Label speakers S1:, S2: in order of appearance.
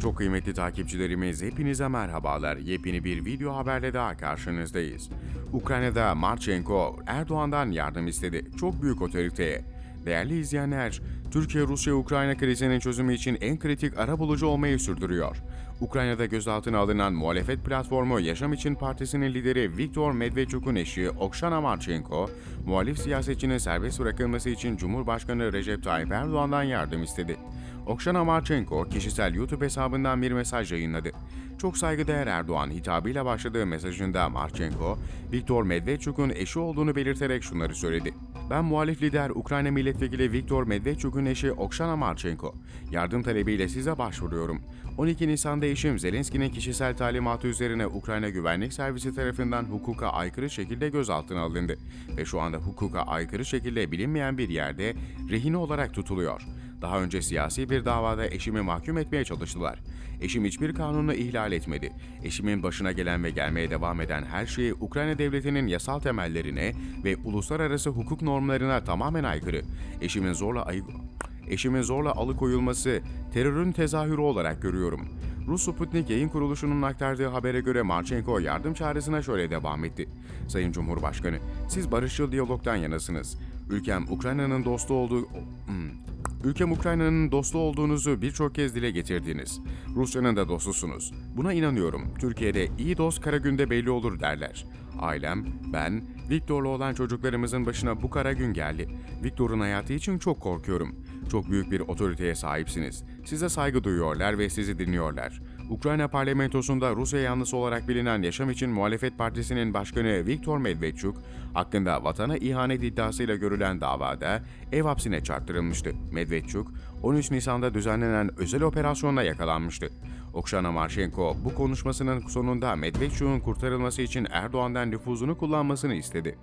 S1: Çok kıymetli takipçilerimiz hepinize merhabalar. Yepyeni bir video haberle daha karşınızdayız. Ukrayna'da Marchenko Erdoğan'dan yardım istedi. Çok büyük otoriteye. Değerli izleyenler, Türkiye Rusya-Ukrayna krizinin çözümü için en kritik arabulucu olmayı sürdürüyor. Ukrayna'da gözaltına alınan muhalefet platformu Yaşam İçin Partisi'nin lideri Viktor Medvedchuk'un eşi Okshana Marchenko, muhalif siyasetçinin serbest bırakılması için Cumhurbaşkanı Recep Tayyip Erdoğan'dan yardım istedi. Okshana Marchenko kişisel YouTube hesabından bir mesaj yayınladı. Çok saygıdeğer Erdoğan hitabıyla başladığı mesajında Marchenko, Viktor Medvedchuk'un eşi olduğunu belirterek şunları söyledi. Ben muhalif lider Ukrayna milletvekili Viktor Medvedchuk'un eşi Okshana Marchenko. Yardım talebiyle size başvuruyorum. 12 Nisan'da eşim Zelenski'nin kişisel talimatı üzerine Ukrayna Güvenlik Servisi tarafından hukuka aykırı şekilde gözaltına alındı ve şu anda hukuka aykırı şekilde bilinmeyen bir yerde rehine olarak tutuluyor. Daha önce siyasi bir davada eşimi mahkum etmeye çalıştılar. Eşim hiçbir kanunu ihlal etmedi. Eşimin başına gelen ve gelmeye devam eden her şeyi Ukrayna devletinin yasal temellerine ve uluslararası hukuk normlarına tamamen aykırı. Eşimin zorla ayı... Eşimin zorla alıkoyulması terörün tezahürü olarak görüyorum. Rus Sputnik yayın kuruluşunun aktardığı habere göre Marchenko yardım çağrısına şöyle devam etti. Sayın Cumhurbaşkanı, siz barışçıl diyalogdan yanasınız. Ülkem Ukrayna'nın dostu olduğu... Hmm. Ülkem Ukrayna'nın dostu olduğunuzu birçok kez dile getirdiniz. Rusya'nın da dostusunuz. Buna inanıyorum. Türkiye'de iyi dost kara günde belli olur derler. Ailem, ben, Viktor'la olan çocuklarımızın başına bu kara gün geldi. Viktor'un hayatı için çok korkuyorum. Çok büyük bir otoriteye sahipsiniz. Size saygı duyuyorlar ve sizi dinliyorlar. Ukrayna parlamentosunda Rusya yanlısı olarak bilinen Yaşam İçin Muhalefet Partisi'nin başkanı Viktor Medvedchuk, hakkında vatana ihanet iddiasıyla görülen davada ev hapsine çarptırılmıştı. Medvedchuk, 13 Nisan'da düzenlenen özel operasyonla yakalanmıştı. Okshana Marchenko bu konuşmasının sonunda Medvedchuk'un kurtarılması için Erdoğan'dan nüfuzunu kullanmasını istedi.